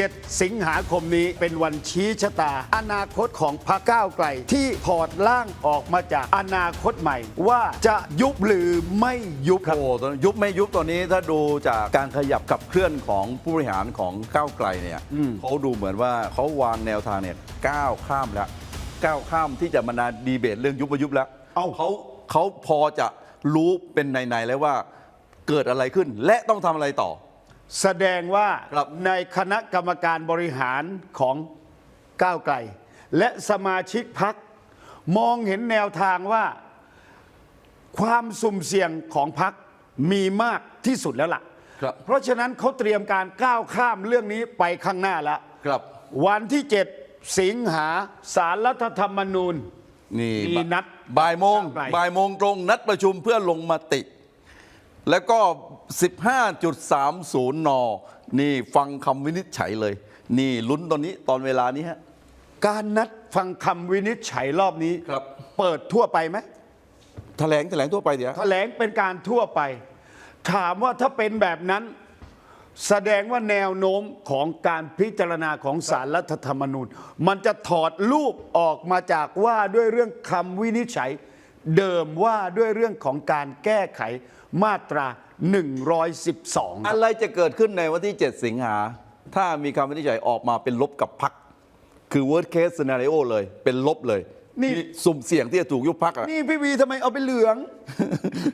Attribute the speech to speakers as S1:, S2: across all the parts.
S1: 7 สิงหาคมนี้เป็นวันชี้ชะตา อนาคตของพรรคก้าวไกลที่ถอดร่างออกมาจากอนาคตใหม่ ว่าจะยุบหรือไม่ยุบครับ
S2: โอ้ตอนยุบไม่ยุบตอนนี้ถ้าดูจากการขยับขับเคลื่อนของผู้บริหารของก้าวไกลเนี่ยเขาดูเหมือนว่าเขาวางแนวทางเนี่ยก้าวข้ามแล้วก้าวข้ามที่จะมานาดีเบตเรื่องยุบไม่ยุบแล้ว
S1: เอ้า
S2: เขาเขาพอจะรู้เป็นในๆแล้วว่าเกิดอะไรขึ้น และต้องทำอะไรต่อ
S1: แสดงว่า
S2: ครับ
S1: ในคณะกรรมการบริหารของก้าวไกล และสมาชิกพักมองเห็นแนวทางว่า ความสุ่มเสี่ยงของพักมีมากที่สุดแล้วล่ะ
S2: ครับ
S1: เพราะฉะนั้นเขาเตรียมการก้าวข้ามเรื่องนี้ไปข้างหน้าแล้ว
S2: ครับ
S1: วันที่ 7 สิงหาสารรัฐธรรมนูญ
S2: นี่
S1: มีนัด
S2: บ่ายโมง
S1: ก้าวไกล
S2: บ่ายโมงตรงนัดประชุมเพื่อลงมติ แล้วก็ 15.30 น นี่ฟังคำวินิจฉัยเลย นี่ลุ้นตอนนี้ตอนเวลานี้ฮะ
S1: การนัดฟังคำวินิจฉัยรอบนี้
S2: ครับ
S1: เปิดทั่วไปไหม
S2: แถลงแถลงทั่วไปเดี๋ยว
S1: แถลงเป็นการทั่วไป ถามว่าถ้าเป็นแบบนั้น แสดงว่าแนวโน้มของการพิจารณาของสารรัฐธรรมนูญ มันจะถอดรูปออกมาจากว่าด้วยเรื่องคำวินิจฉัย เดิมว่าด้วยเรื่องของการแก้ไข มาตรา 112
S2: อะไรจะเกิดขึ้นในวันที่ 7 สิงหา ถ้ามีคำวินิจฉัยออกมาเป็นลบกับพัก คือ worst case scenario เลยเป็นลบเลย
S1: นี่
S2: สุ่มเสี่ยงที่จะถูกยุบพักอะ
S1: นี่พี่วีทำไมเอาไปเหลือง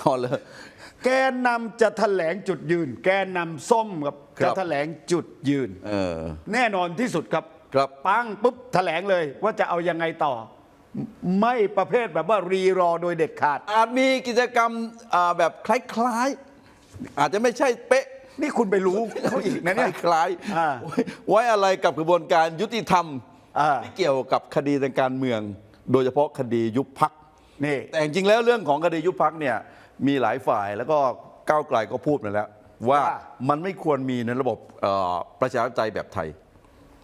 S2: พอเลย
S1: แกนนำจะแถลงจุดยืน แกนนำส้มครับ
S2: ครั
S1: จะ
S2: บ
S1: แถลงจุดยืน
S2: เออ
S1: แน่นอนที่สุดครับ
S2: ครับ
S1: ปังปุ๊บแถลงเลยว่าจะเอายังไงต่อ ไม่ประเภทแบบว่ารีรอโดยเด็ดขาด
S2: อาจมีกิจกรรมอ่าแบบคล้ายๆ อาจจะไม่ใช่เป๊ะ
S1: นี่คุณไปรู้เขาอีกนะเนี่ย
S2: คล้าย
S1: อ่า
S2: ๆไว้ไว้อะไรกับกระบวนการยุติธรรม
S1: อ่า
S2: ที่เกี่ยวกับคดีทางการเมือง โดยเฉพาะคดียุบพัก
S1: นี่
S2: แต่จริงๆแล้วเรื่องของคดียุบพักเนี่ยมีหลายฝ่ายแล้วก็ก้าวไกลก็พูดมาแล้ว ว่า
S1: ว่า
S2: มันไม่ควรมีในระบบเอ่อประชาธิปไตยแบบไทย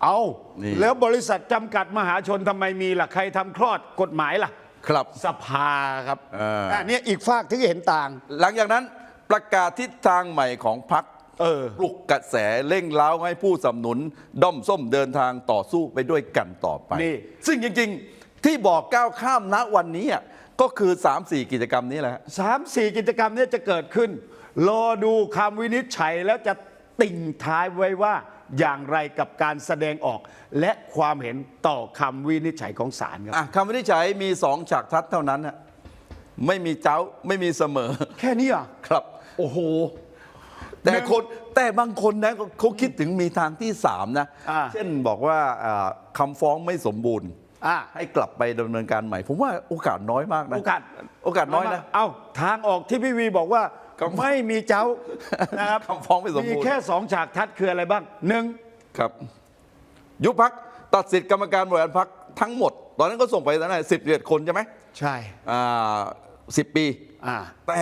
S1: เอา
S2: นี่
S1: แล้วบริษัทจำกัดมหาชนทำไมมีล่ะ ใครทำคลอดกฎหมายล่ะ
S2: ครับ
S1: สภาครับ
S2: เอออะ
S1: เนี่ยอีกฝากที่เห็นต่าง
S2: หลังจากนั้นประกาศทิศทางใหม่ของพัก
S1: เออ
S2: ปลุกกระแสเร่งเล้าให้ผู้สนับสนุน ด้อมส้มเดินทางต่อสู้ไปด้วยกันต่อไป
S1: นี่
S2: ซึ่งจริงๆ ที่บอกก้าวข้ามณวันนี้อะก็คือ 3-4 กิจกรรมนี้แหละฮะ
S1: สามสี่กิจกรรมเนี้จะเกิดขึ้น รอดูคำวินิจฉัยแล้วจะติ่งท้ายไว้ว่า อย่างไรกับการแสดงออก และความเห็นต่อคำวินิจฉัยของศาลครับ
S2: อะคำวินิจฉัยมีสองฉากทัดเท่านั้นฮะไม่มีเจ้าไม่มีเสมอ
S1: แค่นี้เหรอะ
S2: ครับ
S1: โอ้โห
S2: แต่คนแต่บางคนนะเขาคิดถึงมีทางที่สามนะ
S1: อ่า
S2: เช่นบอกว่าอ่าคำฟ้องไม่สมบูรณ์
S1: อะ
S2: ให้กลับไปดำเนินการใหม่ ผมว่าโอกาสน้อยมากนะ
S1: โอกาส
S2: โอกาสน้อยนะ
S1: เอาทางออกที่พี่วีบอกว่า
S2: ครับ
S1: ไม่มีเจ้านะครับ
S2: คำฟ้องไม่สมบูรณ์
S1: มีแค่สองฉากทัดคืออะไรบ้างหนึ่ง
S2: ครับ ยุบพักตัดสิทธิ์กรรมการบริหารพักทั้งหมด ตอนนั้นก็ส่งไปแล้วนะสิบเอ็ดคนใช่ไหม
S1: ใช่
S2: อ่าสิบปี
S1: อ่า
S2: แต่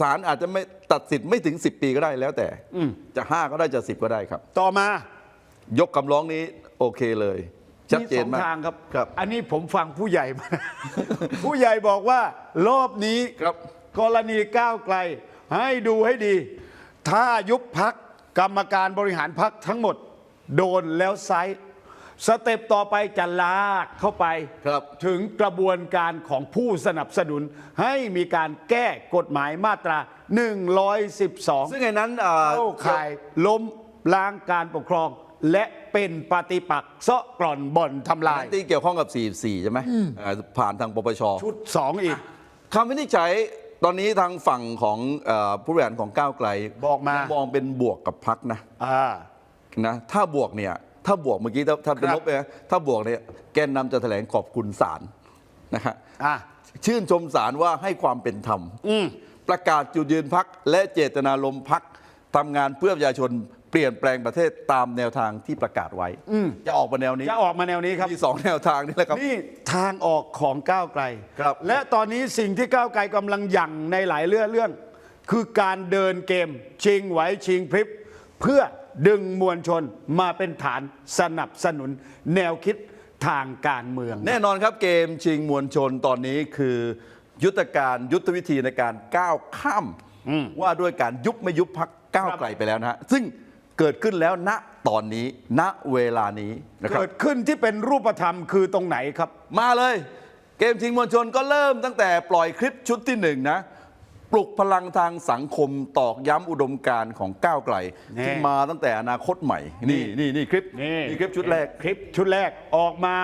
S2: ศาลอาจจะไม่ตัดสิทธิ์ไม่ถึง 10 ปีก็ได้แล้วแต่
S1: อืม
S2: จะ 5 ก็ได้จะ 10 ก็ได้ครับ
S1: ต่อมา
S2: ยกคำร้องนี้โอเคเลย ชัดเจน
S1: สอง
S2: มาก
S1: ทางครับ
S2: ครับ
S1: อันนี้ผมฟังผู้ใหญ่มา ผู้ใหญ่บอกว่ารอบนี้
S2: ครับ
S1: กรณีก้าวไกล ให้ดูให้ดี ถ้ายุบพักกรรมการบริหารพักทั้งหมด โดนแล้วไซส์สเต็ปต่อไปจะลากเข้าไป
S2: ครับ
S1: ถึงกระบวนการของผู้สนับสนุน ให้มีการแก้กฎหมายมาตรา 112
S2: ซึ่งไอ้นั้นอ่า
S1: เข้าข่ายล้มล้างการปกครอง และเป็นปฏิปักษ์เซาะกร่อนบ่อนทำลาย
S2: ที่เกี่ยวข้องกับ 44 ใช่ไหมอ่าผ่านทางปปช
S1: ชุดสองอีก
S2: คำวินิจฉัย ตอนนี้ทางฝั่งของเอ่อผู้บริหารของก้าวไกล
S1: บอกมา
S2: มองเป็นบวกกับพักนะ
S1: อ่า
S2: นะถ้าบวกเนี่ยถ้าบวกเมื่อกี้ถ้าถ้าเป็น
S1: ครับ
S2: ลบเนี่ยถ้าบวกเนี่ยแกนนำจะแถลงขอบคุณศาลนะฮะ
S1: อะ
S2: ชื่นชมศาลว่าให้ความเป็นธรรม
S1: อืม
S2: ประกาศจุดยืนพักและเจตนารมณ์พักทำงานเพื่อประชาชนเปลี่ยนแปลงประเทศตามแนวทางที่ประกาศไว้ จะออกมาแนวนี้
S1: จะออกมาแนวนี้ครับ
S2: มีสองแนวทางนี่แหละครับ
S1: นี่ทางออกของก้าวไกล
S2: ครับ
S1: และตอนนี้สิ่งที่ก้าวไกลกำลังหยั่งในหลายเรื่องเรื่อง คือการเดินเกม ชิงไหวชิงพริบ เพื่อดึงมวลชนมาเป็นฐานสนับสนุนแนวคิดทางการเมือง
S2: แน่นอนครับเกมชิงมวลชนตอนนี้คือ ยุทธการยุทธวิธีในการก้าวข้ามว่าด้วยการยุบไม่ยุบพักก้าวไกลไปแล้วนะฮะซึ่ง เกิดขึ้นแล้วณตอนนี้ณเวลานี้นะครับ
S1: เกิดขึ้นที่เป็นรูปธรรมคือตรงไหนครับ
S2: มาเลย เกมชิงมวลชนก็เริ่มตั้งแต่ปล่อยคลิปชุดที่หนึ่งนะปลุกพลังทางสังคมตอกย้ำอุดมการณ์ของก้าวไกล
S1: นี่
S2: ที่มาตั้งแต่อนาคตใหม่ นี่นี่นี่คลิป
S1: นี่
S2: คลิปชุดแรก
S1: คลิปชุดแรกออกมา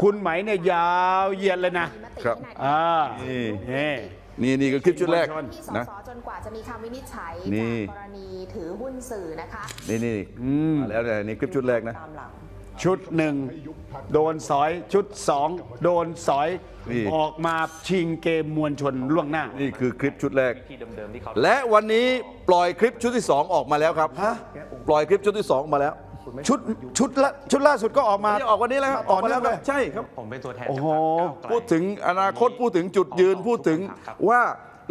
S1: คุณไหมเนี่ยยาวเหยียดเลยนะ
S2: ครับ
S1: อ่า
S2: นี่
S1: นี่
S2: นี่นี่ก็คลิปชุดแรก
S1: มวลชน
S3: ที่ส
S2: นะ
S3: สจนกว่าจะมีคำวินิจฉัย
S2: นี่
S3: จากกรณีถือหุ้นสื่อนะคะ
S2: นี่นี่มาแล้วเนี่ยนี่คลิปชุดแรกนะ
S3: ตามหลัง
S1: ชุดหนึ่งโดนสอยชุดสองโดนสอย
S2: นี่
S1: ออกมาชิงเกมมวลชนล่วงหน้า
S2: นี่คือคลิปชุดแรก
S4: ที่เดิมๆที่เขา
S2: และวันนี้ปล่อยคลิปชุดที่2ออกมาแล้วครับ
S1: ฮะ
S2: ปล่อยคลิปชุดที่2ออกมาแล้ว
S1: ชุดชุดละชุดล่าสุดก็ออกมา
S2: นี่ออกวันนี้แล้วครับ
S1: ต่
S2: อ
S1: อ
S2: อกมา
S1: เนื่
S2: แล้
S1: อ
S2: ว
S1: ง
S2: ค
S1: เล
S2: รับ
S1: ย
S2: ใช่ครับ
S4: ผมเป็นตัวแทน
S1: โอ้
S4: จาก
S1: โห
S4: พรรคก้าวไกล
S2: พูดถึงอนาคตพูดถึงจุดยืนพูดถึงว่า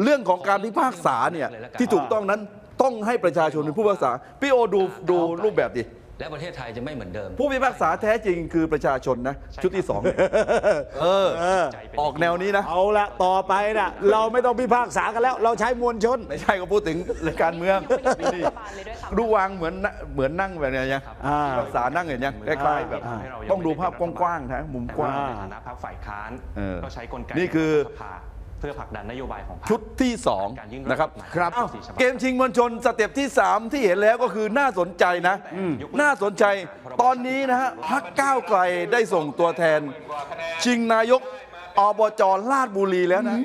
S2: เรื่องของการพิพากษาเนี่ยที่ถูกต้องนั้นต้องให้ประชาชนเป็นผู้พิพากษาพี่โอดูดูรูปแบบดิ
S4: และประเทศไทยจะไม่เหมือนเดิม
S2: ผู้พิพากษาแท้จริงคือประชาชนนะ ชุดที่สองเนี่ยเออ
S4: ใจเป็น
S2: ออกแนวนี้นะ
S1: เอาละต่อไปนะเราไม่ต้องพิพากษากันแล้ว เราใช้มวลชน
S2: ไม่ใช่ก็พูดถึงรายการเมืองนี่ดูวางเหมือนนะเหมือนนั่งแบบเนี้ยยัง
S1: อ่า
S2: พิพากษานั่งอย่างเงี้ยคล้ายๆแบบ
S1: อ่า
S2: ต้องดูภาพกว้างๆนะมุมกว้าง
S1: อ่า
S4: ในฐานะพรรคฝ่ายค้าน
S2: เออ
S4: ก็ใช้กลไก
S2: นี่คือ
S4: ในรัฐสภา เพื่อผลักดันนโยบายของพรรค
S2: ชุดที่สอง
S4: การยื่น
S2: นะครับ
S4: ครับ
S2: อ้าว
S4: สี่ฉบับ
S2: เกมชิงมวลชนสเต็ปที่ 3 ที่เห็นแล้วก็คือน่าสนใจนะ น่าสนใจตอนนี้นะฮะพักก้าวไกลได้ส่งตัวแทน ชิงนายกอบจลาดบุรีแล้วนะ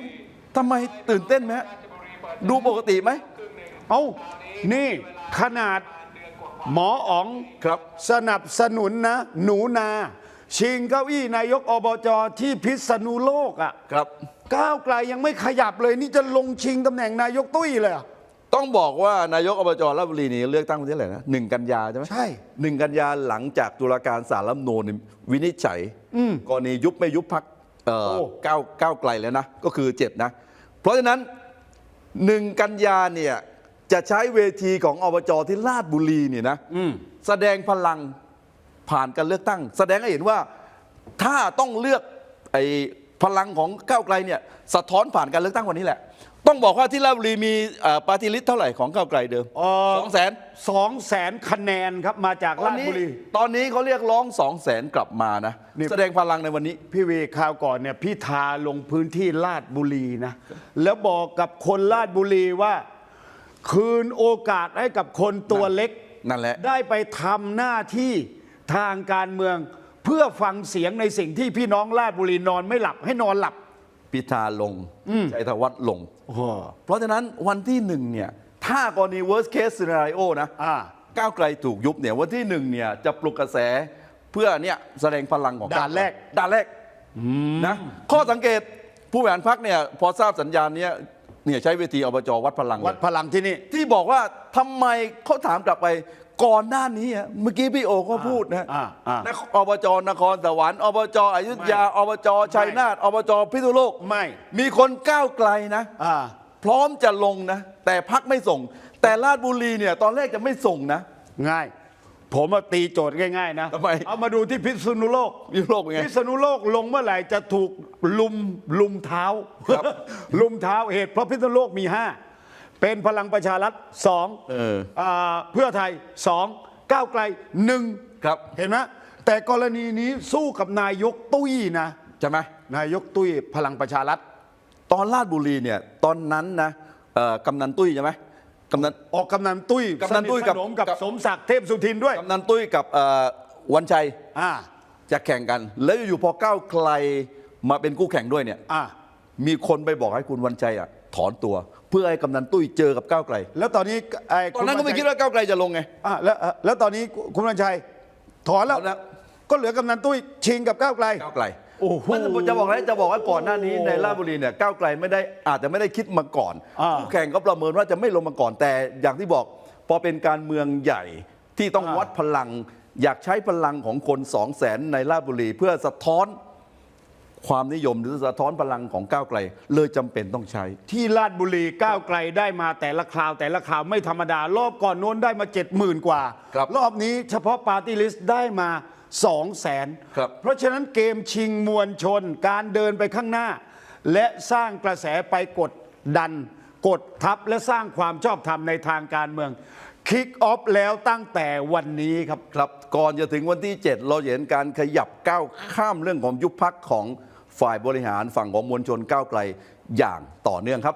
S2: ทำไมตื่นเต้นไหมฮะดูปกติไหม
S1: เอานี่ขนาดหมออ๋อง
S2: ครับ
S1: สนับสนุนนะ หนูนา ชิงเก้าอี้นายกอบจที่พิษณุโลกอะ
S2: ครับ
S1: ก้าวไกลยังไม่ขยับเลย นี่จะลงชิงตำแหน่งนายกตุ้ยเลยเหรอ
S2: ต้องบอกว่านายกอบจราชบุรีนี่เลือกตั้งวันที่เท่าไหร่นะหนึ่งกันยาใช่ไหม
S1: ใช่
S2: หนึ่งกันยาหลังจากตุลาการศาลรัฐธรรมนูญวินิจฉัยกรณียุบไม่ยุบพัก
S1: โอ้
S2: ก้าวก้าวไกลแล้วนะ ก็คือเจ็ดนะ เพราะฉะนั้นหนึ่งกันยาเนี่ยจะใช้เวทีของอบจที่ลาดบุรีเนี่ยนะแสดงพลัง ผ่านการเลือกตั้ง แสดงให้เห็นว่าถ้าต้องเลือกไอ้พลังของก้าวไกลเนี่ยสะท้อนผ่านการเลือกตั้งวันนี้แหละ ต้องบอกว่าที่ลาดบุรีมีปาร์ตี้ลิสเท่าไหร่ของก้าวไกลเดิม
S1: เอ่อ
S2: สองแสน
S1: สองแสนคะแนนครับมาจาก
S2: ตอน
S1: ลาด
S2: นี้
S1: บุรี
S2: ตอนนี้เขาเรียกร้องสองแสนกลับมานะ
S1: นี่
S2: แสดงพลังในวันนี้
S1: พี่วีข่าวก่อนเนี่ยพี่ทาลงพื้นที่ลาดบุรีนะ แล้วบอกกับคนลาดบุรีว่า คืนโอกาสให้กับคนตัวเล็ก
S2: นั่นแหละ
S1: ได้ไปทำหน้าที่ ทางการเมืองเพื่อฟังเสียงในสิ่งที่พี่น้องลาดบุรีนอนไม่หลับให้นอนหลับ
S2: พิธาลงชัยธวัฒน์ลง เพราะฉะนั้นวันที่หนึ่งเนี่ยถ้ากรณี worst case scenario นะ
S1: อ่า
S2: ก้าวไกลถูกยุบเนี่ยวันที่หนึ่งเนี่ยจะปลุกกระแสเพื่อเนี่ยแสดงพลังของ
S1: ด่านแรก
S2: ด่านแรกนะข้อสังเกตผู้บริหารพักเนี่ยพอทราบสัญญาณเนี้ย เนี่ยใช้เวทีอบจวัดพลังเลย
S1: วัดพลังที่นี่
S2: ที่บอกว่าทำไมเขาถามกลับไปก่อนหน้านี้อะเมื่อกี้พี่โอก็พูดนะ
S1: อ่าอ่าน
S2: ครอบจนครสวรรค์อบจอยุธยาอบจชัยนาทอบจพิษณุโลก
S1: ไม่
S2: มีคนก้าวไกลนะ
S1: อ่า
S2: พร้อมจะลงนะ แต่พักไม่ส่ง แต่ราชบุรีเนี่ยตอนแรกจะไม่ส่งนะ
S1: ง่าย ผมมาตีโจทย์ง่ายๆนะ
S2: ทำไม
S1: เอามาดูที่พิษณุโลก
S2: พิษณุโลกเป็นไง
S1: พิษณุโลกลงเมื่อไหร่จะถูกลุมลุมเท้า
S2: ครับ
S1: ลุมเท้าเหตุ เพราะพิษณุโลกมี 5 เป็นพลังประชารัฐสอง
S2: เออา
S1: เพื่อไทยสองก้าวไกลหนึ่ง
S2: ครับ
S1: เห็นไหมแต่กรณีนี้สู้กับนายกตุ้ยนะ
S2: ใช่ไหม
S1: นายกตุ้ยพลังประชารัฐ
S2: ตอนราชบุรีเนี่ย ตอนนั้นนะเอ่อกำนันตุ้ยใช่ไหม กำนัน
S1: ออกกำนันตุ้ย
S2: กำนันตุ้ยกับ
S1: สทสนมกับ
S2: กับ
S1: สมศักดิ์เทพสุทินด้วย
S2: กำนันตุ้ยกับเอ่อวันชัย
S1: อ่า
S2: จะแข่งกัน แล้วอยู่ๆพอก้าวไกลมาเป็นคู่แข่งด้วยเนี่ย
S1: อ่า
S2: มีคนไปบอกให้คุณวันชัยอะถอนตัว เพื่อให้กำนันตุ้ยเจอกับก้าวไกล
S1: แล้วตอนนี้ไอ้
S2: ตอนนั้นก็ไม่
S1: ณ
S2: คิดว่าก้าวไกลจะลงไง
S1: อะแล้วอะแล้วตอนนี้คุณวันชัยถอนแล้ว
S2: ถอนแล้ว
S1: ก็เหลือกำนันตุ้ยชิงกับก้าวไกล
S2: ก้าวไกล
S1: โอ้โห
S2: มันจะบอกอะไรจะบอกว่าก่อนหน้านี้ในราชบุรีเนี่ยก้าวไกลไม่ได้อาจจะไม่ได้คิดมาก่อน
S1: อ่า
S2: คู่แข่งก็ประเมินว่าจะไม่ลงมาก่อนแต่อย่างที่บอกพอเป็นการเมืองใหญ่ที่ต้อง
S1: อ่า
S2: วัดพลัง อยากใช้พลังของคนสองแสนในราชบุรี เพื่อสะท้อนความนิยมหรือสะท้อนพลังของก้าวไกล เลยจำเป็นต้องใช้
S1: ที่ลาดบุรีก้าวไกลได้มาแต่ละคราว แต่ละคราวไม่ธรรมดารอบก่อนโน้นได้มาเจ็ดหมื่นกว่า
S2: ครับ
S1: รอบนี้เฉพาะปาร์ตี้ลิสต์ได้มา สองแสน
S2: ครับ
S1: เพราะฉะนั้นเกมชิงมวลชนการเดินไปข้างหน้า และสร้างกระแสไปกดดัน กดทับและสร้างความชอบธรรมในทางการเมืองคิกออฟแล้วตั้งแต่วันนี้ครับ
S2: ครับ ก่อนจะถึงวันที่ 7 เราเห็นการขยับก้าวข้ามเรื่องของยุบพักของฝ่ายบริหารฝั่งของมวลชนก้าวไกลอย่างต่อเนื่องครับ